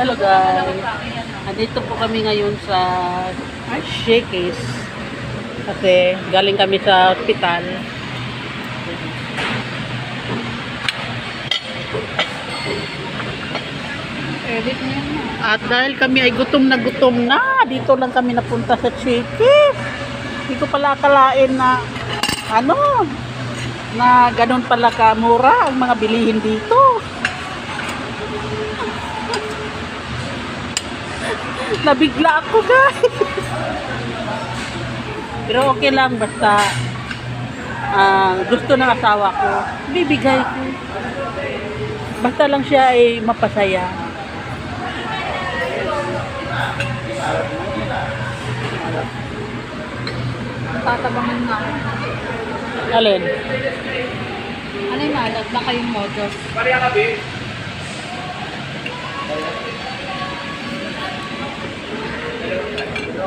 Hello guys. Andito po kami ngayon sa Shakey's. Kasi galing kami sa ospital. Edit mo yan na. At dahil kami ay gutom na gutom na, dito lang kami napunta sa Shakey's. Hindi ko pala akalain na ano, na ganun pala kamura ang mga bilihin dito. Nabigla ako guys. Pero okay lang basta ah, gusto ng asawa ko, bibigay ko. Basta lang siya ay mapasaya. Tatabangan nga ako. Alin? Ano yung malag? Baka yung models.